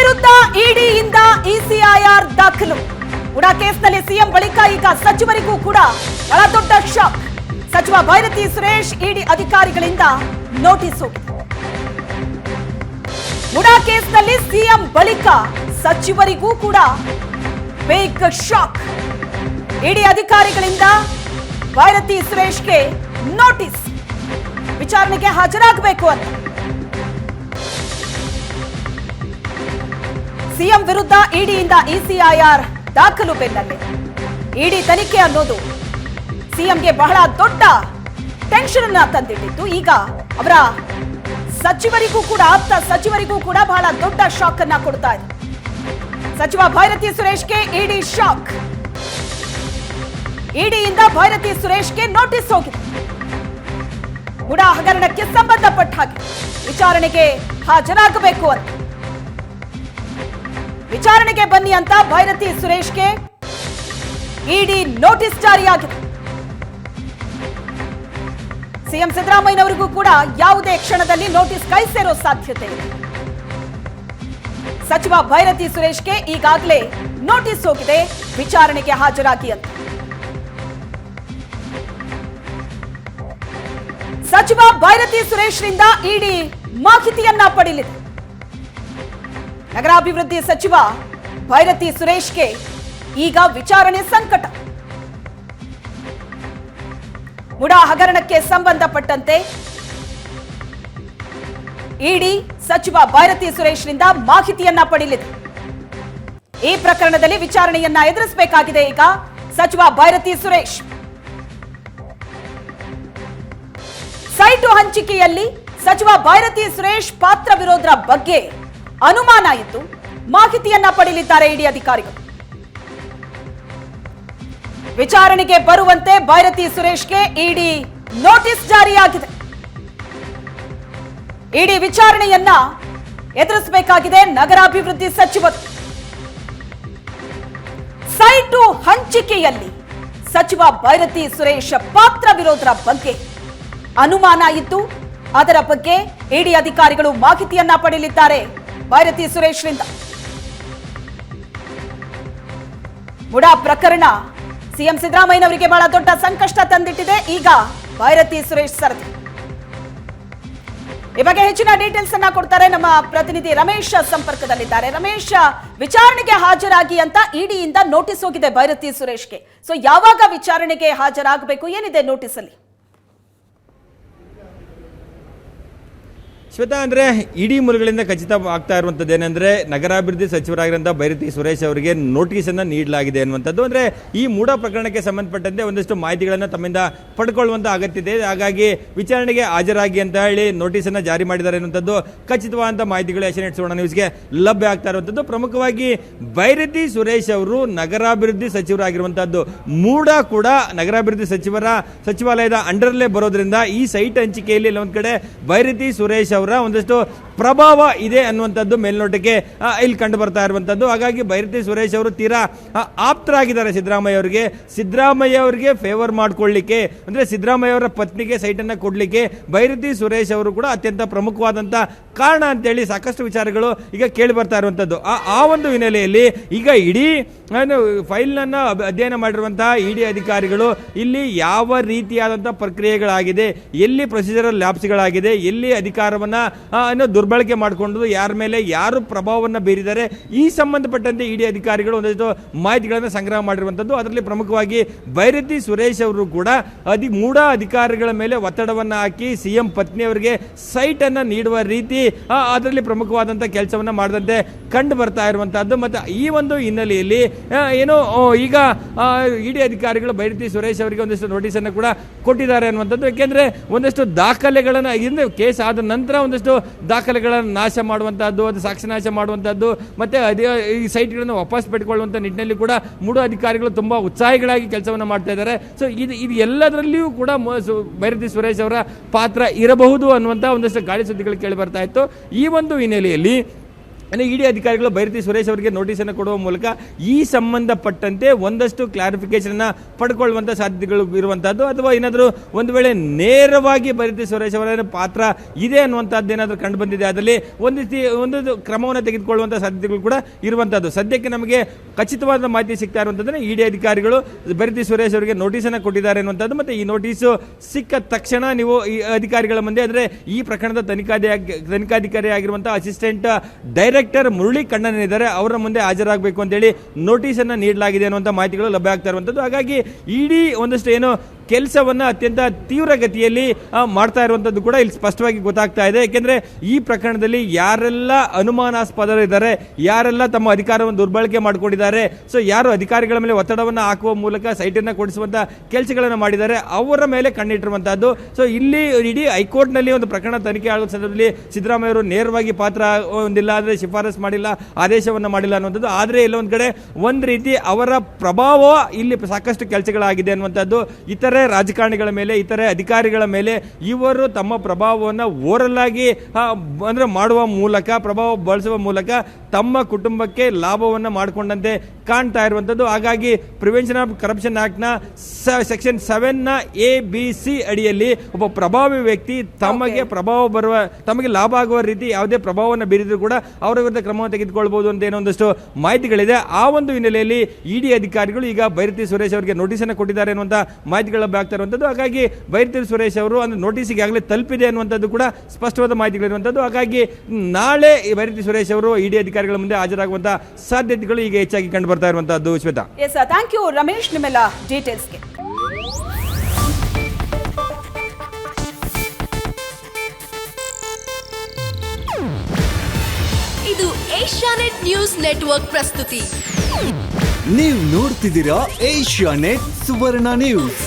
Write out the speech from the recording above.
ವಿರುದ್ಧ ಇಡಿಯಿಂದ ಇಸಿಐಆರ್ ದಾಖಲು. ಉಡಾ ಕೇಸ್ನಲ್ಲಿ ಸಿಎಂ ಬಳಿಕ ಈಗ ಸಚಿವರಿಗೂ ಕೂಡ ಬಹಳ ದೊಡ್ಡ ಶಾಕ್. ಸಚಿವ ಭೈರತಿ ಸುರೇಶ್ ಇಡಿ ಅಧಿಕಾರಿಗಳಿಂದ ನೋಟಿಸು. ಉಡಾ ಕೇಸ್ನಲ್ಲಿ ಸಿಎಂ ಬಳಿಕ ಸಚಿವರಿಗೂ ಕೂಡ ಬೇಗ ಶಾಕ್ ಇಡಿ ಅಧಿಕಾರಿಗಳಿಂದ ಭೈರತಿ ಸುರೇಶ್ಗೆ ನೋಟಿಸ್ ವಿಚಾರಣೆಗೆ ಹಾಜರಾಗಬೇಕು ಅಂತ. ಸಿಎಂ ವಿರುದ್ಧ ಇಡಿಯಿಂದ ಇಸಿಐಆರ್ ದಾಖಲು ಬೆನ್ನಲ್ಲೇ. ಇಡಿ ತನಿಖೆ ಅನ್ನೋದು ಸಿಎಂಗೆ ಬಹಳ ದೊಡ್ಡ ಟೆನ್ಷನ್ ಅನ್ನ ತಂದಿಟ್ಟಿತ್ತು. ಈಗ ಅವರ ಸಚಿವರಿಗೂ ಕೂಡ, ಆಪ್ತ ಸಚಿವರಿಗೂ ಕೂಡ ಬಹಳ ದೊಡ್ಡ ಶಾಕ್ ಅನ್ನ ಕೊಡ್ತಾ ಇದೆ. ಸಚಿವ ಭೈರತಿ ಸುರೇಶ್ಗೆ ಇಡಿ ಶಾಕ್ ಇಡಿಯಿಂದ ಭೈರತಿ ಸುರೇಶ್ಗೆ ನೋಟಿಸ್ ಹೋಗಿದೆ. ಮುಡಾ ಹಗರಣಕ್ಕೆ ಸಂಬಂಧಪಟ್ಟ ಹಾಗೆ ವಿಚಾರಣೆಗೆ ಹಾಜರಾಗಬೇಕು ಅಂತ. ವಿಚಾರಣೆಗೆ ಬನ್ನಿ ಅಂತ ಭೈರತಿ ಸುರೇಶ್ಗೆ ಇಡಿ ನೋಟಿಸ್ ಜಾರಿಯಾಗಿದೆ. ಸಿಎಂ ಸಿದ್ದರಾಮಯ್ಯನವರಿಗೂ ಕೂಡ ಯಾವುದೇ ಕ್ಷಣದಲ್ಲಿ ನೋಟಿಸ್ ಕೈ ಸೇರೋ ಸಾಧ್ಯತೆ ಇದೆ. ಸಚಿವ ಭೈರತಿ ಸುರೇಶ್ಗೆ ಈಗಾಗಲೇ ನೋಟಿಸ್ ಹೋಗಿದೆ, ವಿಚಾರಣೆಗೆ ಹಾಜರಾಗಿ ಅಂತ. ಸಚಿವ ಭೈರತಿ ಸುರೇಶ್ರಿಂದ ಇಡಿ ಮಾಹಿತಿಯನ್ನ ಪಡೆಯಲಿದೆ ನಗರಾಭಿವೃದ್ಧಿ ಸಚಿವ ಭೈರತಿ ಸುರೇಶ್ಗೆ ಈಗ ವಿಚಾರಣೆ ಸಂಕಟ. ಮುಡಾ ಹಗರಣಕ್ಕೆ ಸಂಬಂಧಪಟ್ಟಂತೆ ಇಡಿ ಸಚಿವ ಭೈರತಿ ಸುರೇಶ್ನಿಂದ ಮಾಹಿತಿಯನ್ನ ಪಡೆಯಲಿದೆ ಈ ಪ್ರಕರಣದಲ್ಲಿ ವಿಚಾರಣೆಯನ್ನ ಎದುರಿಸಬೇಕಾಗಿದೆ ಈಗ ಸಚಿವ ಭೈರತಿ ಸುರೇಶ್. ಸೈಟು ಹಂಚಿಕೆಯಲ್ಲಿ ಸಚಿವ ಭೈರತಿ ಸುರೇಶ್ ಪಾತ್ರವಿರೋದ್ರ ಬಗ್ಗೆ ಅನುಮಾನ ಇದ್ದು ಮಾಹಿತಿಯನ್ನ ಪಡೆಯಲಿದ್ದಾರೆ ಇಡಿ ಅಧಿಕಾರಿಗಳು. ವಿಚಾರಣೆಗೆ ಬರುವಂತೆ ಭೈರತಿ ಸುರೇಶ್ಗೆ ಇಡಿ ನೋಟಿಸ್ ಜಾರಿಯಾಗಿದೆ. ಇಡಿ ವಿಚಾರಣೆಯನ್ನ ಎದುರಿಸಬೇಕಾಗಿದೆ ನಗರಾಭಿವೃದ್ಧಿ ಸಚಿವರು. ಸೈಟು ಹಂಚಿಕೆಯಲ್ಲಿ ಸಚಿವ ಭೈರತಿ ಸುರೇಶ್ ಪಾತ್ರವಿರೋದ್ರ ಬಗ್ಗೆ ಅನುಮಾನ ಇದ್ದು ಅದರ ಬಗ್ಗೆ ಇಡಿ ಅಧಿಕಾರಿಗಳು ಮಾಹಿತಿಯನ್ನ ಪಡೆಯಲಿದ್ದಾರೆ. ಭೈರತಿ ಸುರೇಶ್ರಿಂದ. ಮುಡಾ ಪ್ರಕರಣ. ಸಿಎಂ ಸಿದ್ದರಾಮಯ್ಯನವರಿಗೆ ಬಹಳ ದೊಡ್ಡ ಸಂಕಷ್ಟ ತಂದಿಟ್ಟಿದೆ. ಈಗ ಭೈರತಿ ಸುರೇಶ್ ಸರದಿ. ಈ ಬಗ್ಗೆ ಹೆಚ್ಚಿನ ಡೀಟೇಲ್ಸ್ ಅನ್ನ ಕೊಡ್ತಾರೆ ನಮ್ಮ ಪ್ರತಿನಿಧಿ ರಮೇಶ್ ಸಂಪರ್ಕದಲ್ಲಿದ್ದಾರೆ. ರಮೇಶ್, ವಿಚಾರಣೆಗೆ ಹಾಜರಾಗಿ ಅಂತ ಇಡಿಯಿಂದ ನೋಟಿಸ್ ಹೋಗಿದೆ ಭೈರತಿ ಸುರೇಶ್ಗೆ. ಸೊ ಯಾವಾಗ ವಿಚಾರಣೆಗೆ ಹಾಜರಾಗಬೇಕು? ಏನಿದೆ ನೋಟಿಸ್ ಅಲ್ಲಿ? ಶ್ವೇತಾ, ಅಂದರೆ ಇಡೀ ಮೂಲಗಳಿಂದ ಖಚಿತ ಆಗ್ತಾ ಇರುವಂಥದ್ದು ಏನಂದರೆ ನಗರಾಭಿವೃದ್ಧಿ ಸಚಿವರಾಗಿರುವಂಥ ಬೈರತಿ ಸುರೇಶ್ ಅವರಿಗೆ ನೋಟಿಸನ್ನು ನೀಡಲಾಗಿದೆ ಅನ್ನುವಂಥದ್ದು. ಅಂದರೆ ಈ ಮೂಢ ಪ್ರಕರಣಕ್ಕೆ ಸಂಬಂಧಪಟ್ಟಂತೆ ಒಂದಷ್ಟು ಮಾಹಿತಿಗಳನ್ನು ತಮ್ಮಿಂದ ಪಡ್ಕೊಳ್ಳುವಂಥ ಅಗತ್ಯತೆ ಇದೆ. ಹಾಗಾಗಿ ವಿಚಾರಣೆಗೆ ಹಾಜರಾಗಿ ಅಂತ ಹೇಳಿ ನೋಟಿಸನ್ನು ಜಾರಿ ಮಾಡಿದ್ದಾರೆ ಅನ್ನುವಂಥದ್ದು ಖಚಿತವಾದಂಥ ಮಾಹಿತಿಗಳು ಏಷ್ಯಾನೆಟ್ ಸುವರ್ಣ ನ್ಯೂಸ್ಗೆ ಲಭ್ಯ ಆಗ್ತಾ ಇರುವಂಥದ್ದು. ಪ್ರಮುಖವಾಗಿ ಬೈರತಿ ಸುರೇಶ್ ಅವರು ನಗರಾಭಿವೃದ್ಧಿ ಸಚಿವರಾಗಿರುವಂಥದ್ದು. ಮೂಢ ಕೂಡ ನಗರಾಭಿವೃದ್ಧಿ ಸಚಿವರ ಸಚಿವಾಲಯದ ಅಂಡರ್ಲೇ ಬರೋದ್ರಿಂದ ಈ ಸೈಟ್ ಹಂಚಿಕೆಯಲ್ಲಿ ಒಂದು ಕಡೆ ಬೈರತಿ ಸುರೇಶ್ ಅವರ ಒಂದಷ್ಟು ಪ್ರಭಾವ ಇದೆ ಅನ್ನುವಂಥದ್ದು ಮೇಲ್ನೋಟಕ್ಕೆ ಇಲ್ಲಿ ಕಂಡು ಬರ್ತಾ ಇರುವಂಥದ್ದು. ಹಾಗಾಗಿ ಭೈರತಿ ಸುರೇಶ್ ಅವರು ತೀರಾ ಆಪ್ತರಾಗಿದ್ದಾರೆ ಸಿದ್ದರಾಮಯ್ಯ ಅವರಿಗೆ. ಸಿದ್ದರಾಮಯ್ಯ ಅವರಿಗೆ ಫೇವರ್ ಮಾಡಿಕೊಳ್ಳಿಕ್ಕೆ, ಅಂದರೆ ಸಿದ್ದರಾಮಯ್ಯ ಅವರ ಪತ್ನಿಗೆ ಸೈಟನ್ನು ಕೊಡಲಿಕ್ಕೆ ಭೈರತಿ ಸುರೇಶ್ ಅವರು ಕೂಡ ಅತ್ಯಂತ ಪ್ರಮುಖವಾದಂಥ ಕಾರಣ ಅಂತೇಳಿ ಸಾಕಷ್ಟು ವಿಚಾರಗಳು ಈಗ ಕೇಳಿ ಬರ್ತಾ ಇರುವಂಥದ್ದು ಆ ಆ ಒಂದು ಹಿನ್ನೆಲೆಯಲ್ಲಿ ಈಗ ಇಡೀ, ಏನು, ಫೈಲ್ನನ್ನು ಅಧ್ಯಯನ ಮಾಡಿರುವಂತಹ ಇಡಿ ಅಧಿಕಾರಿಗಳು ಇಲ್ಲಿ ಯಾವ ರೀತಿಯಾದಂಥ ಪ್ರಕ್ರಿಯೆಗಳಾಗಿದೆ, ಎಲ್ಲಿ ಪ್ರೊಸೀಜರಲ್ ಲ್ಯಾಬ್ಸ್ಗಳಾಗಿದೆ ಎಲ್ಲಿ ಅಧಿಕಾರವನ್ನು ದುರ್ಬಳಕೆ ಮಾಡಿಕೊಂಡು ಯಾರ ಮೇಲೆ ಯಾರು ಪ್ರಭಾವವನ್ನು ಬೀರಿದ್ದಾರೆ, ಈ ಸಂಬಂಧಪಟ್ಟಂತೆ ಇಡಿ ಅಧಿಕಾರಿಗಳು ಒಂದಷ್ಟು ಮಾಹಿತಿಗಳನ್ನು ಸಂಗ್ರಹ ಮಾಡಿರುವಂಥದ್ದು ಅದರಲ್ಲಿ ಪ್ರಮುಖವಾಗಿ ಭೈರತಿ ಸುರೇಶ್ ಅವರು ಕೂಡ ಅದಿ, ಮೂಢ ಅಧಿಕಾರಿಗಳ ಮೇಲೆ ಒತ್ತಡವನ್ನು ಹಾಕಿ ಸಿಎಂ ಪತ್ನಿಯವರಿಗೆ ಸೈಟನ್ನು ನೀಡುವ ರೀತಿ ಅದರಲ್ಲಿ ಪ್ರಮುಖವಾದಂಥ ಕೆಲಸವನ್ನ ಮಾಡಿದಂತೆ ಕಂಡು ಬರ್ತಾ ಇರುವಂಥದ್ದು ಮತ್ತು ಈ ಒಂದು ಹಿನ್ನೆಲೆಯಲ್ಲಿ ಏನು ಈಗ ಇಡಿ ಅಧಿಕಾರಿಗಳು ಬೈರತಿ ಸುರೇಶ್ ಅವರಿಗೆ ಒಂದಷ್ಟು ನೋಟಿಸನ್ನು ಕೂಡ ಕೊಟ್ಟಿದ್ದಾರೆ ಅನ್ನುವಂಥದ್ದು. ಏಕೆಂದರೆ ಒಂದಷ್ಟು ದಾಖಲೆಗಳನ್ನು, ಹಿಂದೆ ಕೇಸ್ ಆದ ನಂತರ ಒಂದಷ್ಟು ದಾಖಲೆಗಳನ್ನು ನಾಶ ಮಾಡುವಂಥದ್ದು ಅದು ಸಾಕ್ಷಿ ನಾಶ ಮಾಡುವಂತಹದ್ದು, ಮತ್ತೆ ಅದೇ, ಈ ಸೈಟ್ಗಳನ್ನು ವಾಪಸ್ ಪಡ್ಕೊಳ್ಳುವಂಥ ನಿಟ್ಟಿನಲ್ಲಿ ಕೂಡ ಮೂಡು ಅಧಿಕಾರಿಗಳು ತುಂಬಾ ಉತ್ಸಾಹಿಗಳಾಗಿ ಕೆಲಸವನ್ನು ಮಾಡ್ತಾ ಇದ್ದಾರೆ. ಸೊ ಇದು ಇದು ಎಲ್ಲದರಲ್ಲಿಯೂ ಕೂಡ ಬೈರತಿ ಸುರೇಶ್ ಅವರ ಪಾತ್ರ ಇರಬಹುದು ಅನ್ನುವಂಥ ಒಂದಷ್ಟು ಗಾಳಿ ಸುದ್ದಿಗಳು ಕೇಳಿ ಬರ್ತಾ ಇತ್ತು. ಈ ಒಂದು ಹಿನ್ನೆಲೆಯಲ್ಲಿ ಅಂದರೆ ಇಡಿ ಅಧಿಕಾರಿಗಳು ಬೈರತಿ ಸುರೇಶ್ ಅವರಿಗೆ ನೋಟಿಸನ್ನು ಕೊಡುವ ಮೂಲಕ ಈ ಸಂಬಂಧಪಟ್ಟಂತೆ ಒಂದಷ್ಟು ಕ್ಲಾರಿಫಿಕೇಶನ್ ಪಡ್ಕೊಳ್ಳುವಂಥ ಸಾಧ್ಯತೆಗಳು ಇರುವಂಥದ್ದು ಅಥವಾ ಏನಾದರೂ ಒಂದು ವೇಳೆ ನೇರವಾಗಿ ಬೈರತಿ ಸುರೇಶ್ ಅವರ ಪಾತ್ರ ಇದೆ ಅನ್ನುವಂಥದ್ದು ಏನಾದರೂ ಕಂಡು ಬಂದಿದೆ, ಅದರಲ್ಲಿ ಒಂದು ಒಂದು ಕ್ರಮವನ್ನು ತೆಗೆದುಕೊಳ್ಳುವಂಥ ಸಾಧ್ಯತೆಗಳು ಕೂಡ ಇರುವಂಥದ್ದು ಸದ್ಯಕ್ಕೆ ನಮಗೆ ಖಚಿತವಾದ ಮಾಹಿತಿ ಸಿಗ್ತಾ ಇರುವಂಥದ್ದನ್ನು ಇಡಿ ಅಧಿಕಾರಿಗಳು ಬೈರತಿ ಸುರೇಶ್ ಅವರಿಗೆ ನೋಟಿಸನ್ನು ಕೊಟ್ಟಿದ್ದಾರೆ ಅನ್ನುವಂಥದ್ದು ಮತ್ತು ಈ ನೋಟಿಸು ಸಿಕ್ಕ ತಕ್ಷಣ ನೀವು ಈ ಅಧಿಕಾರಿಗಳ ಮುಂದೆ, ಅಂದರೆ ಈ ಪ್ರಕರಣದ ತನಿಖಾಧಿ, ತನಿಖಾಧಿಕಾರಿ ಆಗಿರುವಂಥ ಅಸಿಸ್ಟೆಂಟ್ ಡೈರೆಕ್ಟರ್ ಮುರಳಿ ಕಣ್ಣನ್ ಇದ್ದಾರೆ ಅವರ ಮುಂದೆ ಹಾಜರಾಗಬೇಕು ಅಂತೇಳಿ ನೋಟಿಸನ್ನು ನೀಡಲಾಗಿದೆ ಅನ್ನುವಂಥ ಮಾಹಿತಿಗಳು ಲಭ್ಯ ಆಗ್ತಾ ಇರುವಂಥದ್ದು ಹಾಗಾಗಿ ಇಡೀ ಒಂದಷ್ಟು ಏನು ಕೆಲಸವನ್ನು ಅತ್ಯಂತ ತೀವ್ರಗತಿಯಲ್ಲಿ ಮಾಡ್ತಾ ಇರುವಂಥದ್ದು ಕೂಡ ಇಲ್ಲಿ ಸ್ಪಷ್ಟವಾಗಿ ಗೊತ್ತಾಗ್ತಾ ಇದೆ. ಏಕೆಂದರೆ ಈ ಪ್ರಕರಣದಲ್ಲಿ ಯಾರೆಲ್ಲ ಅನುಮಾನಾಸ್ಪದರಿದ್ದಾರೆ ಯಾರೆಲ್ಲ ತಮ್ಮ ಅಧಿಕಾರವನ್ನು ದುರ್ಬಳಕೆ ಮಾಡಿಕೊಂಡಿದ್ದಾರೆ, ಸೊ ಯಾರು ಅಧಿಕಾರಿಗಳ ಮೇಲೆ ಒತ್ತಡವನ್ನು ಹಾಕುವ ಮೂಲಕ ಸೈಟನ್ನು ಕೊಡಿಸುವಂಥ ಕೆಲಸಗಳನ್ನು ಮಾಡಿದ್ದಾರೆ, ಅವರ ಮೇಲೆ ಕಣ್ಣಿಟ್ಟಿರುವಂಥದ್ದು ಸೊ ಇಲ್ಲಿ ಇಡೀ ಹೈಕೋರ್ಟ್ನಲ್ಲಿ ಒಂದು ಪ್ರಕರಣ ತನಿಖೆ ಆಗುವ ಸಂದರ್ಭದಲ್ಲಿ ಸಿದ್ದರಾಮಯ್ಯ ಅವರು ನೇರವಾಗಿ ಪಾತ್ರ ಹೊಂದಿಲ್ಲ ಅಂದರೆ ಶಿಫಾರಸ್ ಮಾಡಿಲ್ಲ, ಆದೇಶವನ್ನು ಮಾಡಿಲ್ಲ ಅನ್ನುವಂಥದ್ದು. ಆದರೆ ಇಲ್ಲೊಂದು ಕಡೆ ಒಂದು ರೀತಿ ಅವರ ಪ್ರಭಾವ ಇಲ್ಲಿ ಸಾಕಷ್ಟು ಕೆಲಸಗಳಾಗಿದೆ ಅನ್ನುವಂಥದ್ದು. ಇತರೆ ರಾಜಕಾರಣಿಗಳ ಮೇಲೆ, ಇತರೆ ಅಧಿಕಾರಿಗಳ ಮೇಲೆ ಇವರು ತಮ್ಮ ಪ್ರಭಾವವನ್ನು ಓರಲ್ ಆಗಿ ಅಂದ್ರೆ ಮಾಡುವ ಮೂಲಕ, ಪ್ರಭಾವ ಬಳಸುವ ಮೂಲಕ ತಮ್ಮ ಕುಟುಂಬಕ್ಕೆ ಲಾಭವನ್ನು ಮಾಡಿಕೊಂಡಂತೆ ಕಾಣ್ತಾ ಇರುವಂಥದ್ದು ಹಾಗಾಗಿ ಪ್ರಿವೆನ್ಷನ್ ಆಫ್ ಕರಪ್ಷನ್ ಆ್ಯಕ್ಟ್ನ ಸೆಕ್ಷನ್ ಸೆವೆನ್ನ ಎ ಬಿ ಸಿ ಅಡಿಯಲ್ಲಿ ಒಬ್ಬ ಪ್ರಭಾವಿ ವ್ಯಕ್ತಿ ತಮಗೆ ಪ್ರಭಾವ ಬರುವ ತಮಗೆ ಲಾಭ ಆಗುವ ರೀತಿ ಯಾವುದೇ ಪ್ರಭಾವವನ್ನು ಬೀರಿದ್ರು ಕೂಡ ಅವರ ವಿರುದ್ಧ ಕ್ರಮ ತೆಗೆದುಕೊಳ್ಬಹುದು ಅಂತ ಏನೋ ಒಂದಷ್ಟು ಮಾಹಿತಿಗಳಿದೆ. ಆ ಒಂದು ಹಿನ್ನೆಲೆಯಲ್ಲಿ ಇಡಿ ಅಧಿಕಾರಿಗಳು ಈಗ ಬೈರತಿ ಸುರೇಶ್ ಅವರಿಗೆ ನೋಟಿಸನ್ನು ಕೊಟ್ಟಿದ್ದಾರೆ ಅನ್ನುವಂಥ ಮಾಹಿತಿಗಳು ಆಗ್ತಾ ಇರುವಂಥದ್ದು ಹಾಗಾಗಿ ಬೈರತಿ ಸುರೇಶ್ ಅವರು ಅಂದ್ರೆ ನೋಟಿಸ್ ಈಗಾಗಲೇ ತಲುಪಿದೆ ಅನ್ನುವಂಥದ್ದು ಕೂಡ ಸ್ಪಷ್ಟವಾದ ಮಾಹಿತಿಗಳಿರುವಂಥದ್ದು ಹಾಗಾಗಿ ನಾಳೆ ಬೈರತಿ ಸುರೇಶ್ ಅವರು ಇಡಿ ಅಧಿಕಾರಿಗಳ ಮುಂದೆ ಹಾಜರಾಗುವಂಥ ಸಾಧ್ಯತೆಗಳು ಈಗ ಹೆಚ್ಚಾಗಿ ಕಂಡು ಬರ್ತಾ ಇರುವಂತಹದ್ದು Shweta. Yes thank you Ramesh ನಿಮ್ಮೆಲ್ಲ ಡೀಟೇಲ್ಸ್ಗೆ ಇದು ಏಷ್ಯಾನೆಟ್ ನ್ಯೂಸ್ ನೆಟ್ವರ್ಕ್ ಪ್ರಸ್ತುತಿ. ನೀವು ನೋಡ್ತಿದ್ದೀರಾ ಏಷ್ಯಾ ನೆಟ್ ಸುವರ್ಣ ನ್ಯೂಸ್.